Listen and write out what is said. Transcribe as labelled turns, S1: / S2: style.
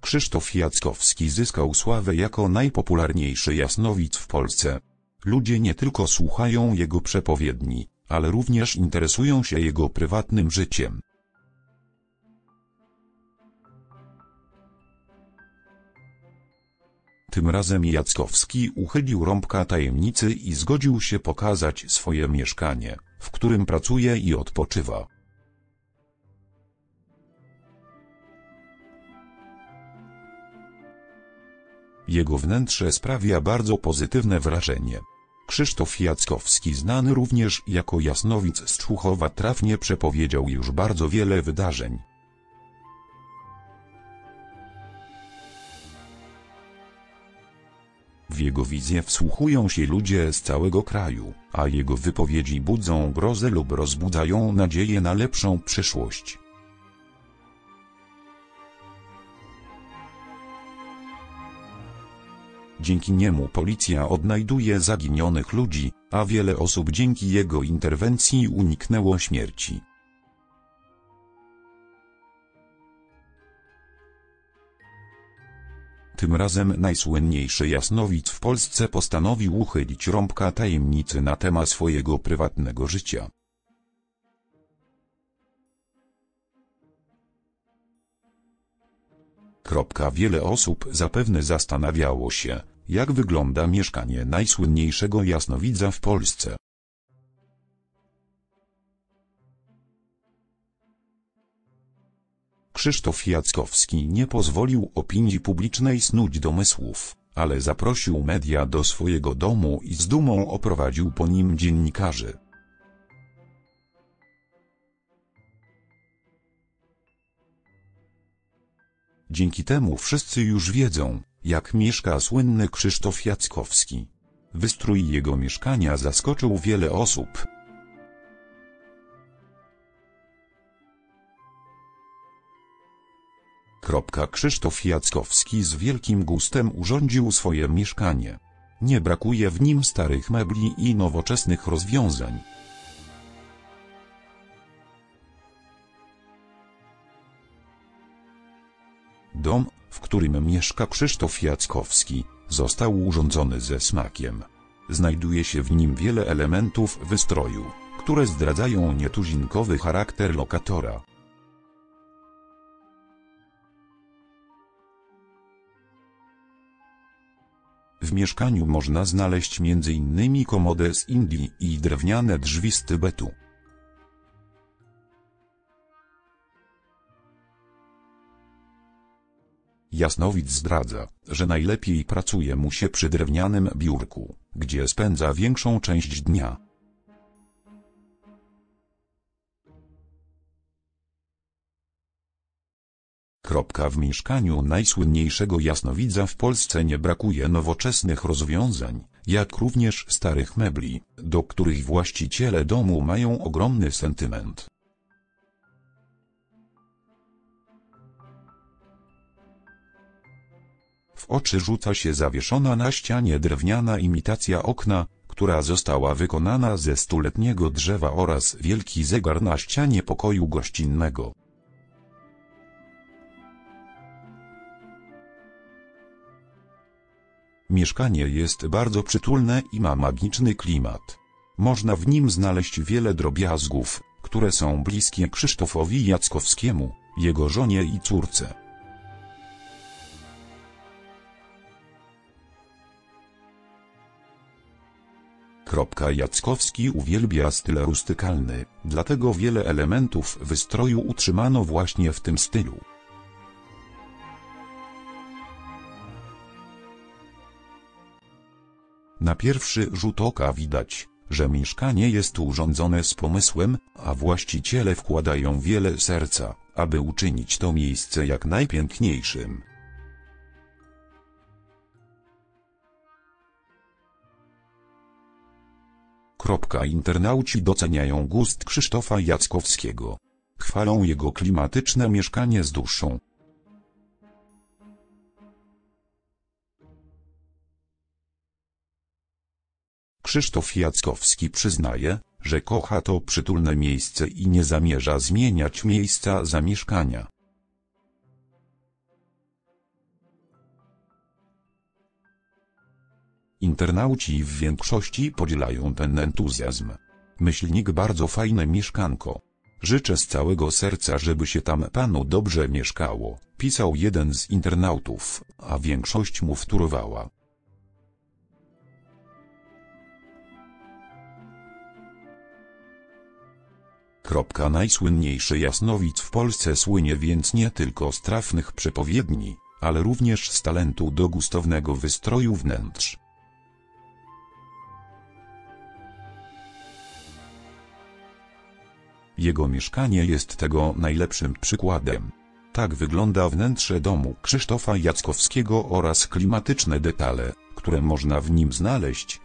S1: Krzysztof Jackowski zyskał sławę jako najpopularniejszy jasnowic w Polsce. Ludzie nie tylko słuchają jego przepowiedni, ale również interesują się jego prywatnym życiem. Tym razem Jackowski uchylił rąbka tajemnicy i zgodził się pokazać swoje mieszkanie, w którym pracuje i odpoczywa. Jego wnętrze sprawia bardzo pozytywne wrażenie. Krzysztof Jackowski znany również jako jasnowic z Człuchowa trafnie przepowiedział już bardzo wiele wydarzeń. W jego wizję wsłuchują się ludzie z całego kraju, a jego wypowiedzi budzą grozę lub rozbudzają nadzieję na lepszą przyszłość. Dzięki niemu policja odnajduje zaginionych ludzi, a wiele osób dzięki jego interwencji uniknęło śmierci. Tym razem najsłynniejszy jasnowic w Polsce postanowił uchylić rąbka tajemnicy na temat swojego prywatnego życia. Kropka Wiele osób zapewne zastanawiało się, jak wygląda mieszkanie najsłynniejszego jasnowidza w Polsce. Krzysztof Jackowski nie pozwolił opinii publicznej snuć domysłów, ale zaprosił media do swojego domu i z dumą oprowadził po nim dziennikarzy. Dzięki temu wszyscy już wiedzą, jak mieszka słynny Krzysztof Jackowski. Wystrój jego mieszkania zaskoczył wiele osób. Krzysztof Jackowski z wielkim gustem urządził swoje mieszkanie. Nie brakuje w nim starych mebli i nowoczesnych rozwiązań. Dom, w którym mieszka Krzysztof Jackowski, został urządzony ze smakiem. Znajduje się w nim wiele elementów wystroju, które zdradzają nietuzinkowy charakter lokatora. W mieszkaniu można znaleźć m.in. komodę z Indii i drewniane drzwi z Tybetu. Jasnowic zdradza, że najlepiej pracuje mu się przy drewnianym biurku, gdzie spędza większą część dnia. Kropka w mieszkaniu najsłynniejszego jasnowidza w Polsce nie brakuje nowoczesnych rozwiązań, jak również starych mebli, do których właściciele domu mają ogromny sentyment. W oczy rzuca się zawieszona na ścianie drewniana imitacja okna, która została wykonana ze stuletniego drzewa oraz wielki zegar na ścianie pokoju gościnnego. Mieszkanie jest bardzo przytulne i ma magiczny klimat. Można w nim znaleźć wiele drobiazgów, które są bliskie Krzysztofowi Jackowskiemu, jego żonie i córce. Jackowski uwielbia styl rustykalny, dlatego wiele elementów wystroju utrzymano właśnie w tym stylu. Na pierwszy rzut oka widać, że mieszkanie jest urządzone z pomysłem, a właściciele wkładają wiele serca, aby uczynić to miejsce jak najpiękniejszym. Internauci doceniają gust Krzysztofa Jackowskiego. Chwalą jego klimatyczne mieszkanie z duszą. Krzysztof Jackowski przyznaje, że kocha to przytulne miejsce i nie zamierza zmieniać miejsca zamieszkania. Internauci w większości podzielają ten entuzjazm. Myślnik bardzo fajne mieszkanko. Życzę z całego serca, żeby się tam panu dobrze mieszkało, pisał jeden z internautów, a większość mu wtórowała. Kropka najsłynniejszy jasnowic w Polsce słynie więc nie tylko z trafnych przepowiedni, ale również z talentu do gustownego wystroju wnętrz. Jego mieszkanie jest tego najlepszym przykładem. Tak wygląda wnętrze domu Krzysztofa Jackowskiego oraz klimatyczne detale, które można w nim znaleźć,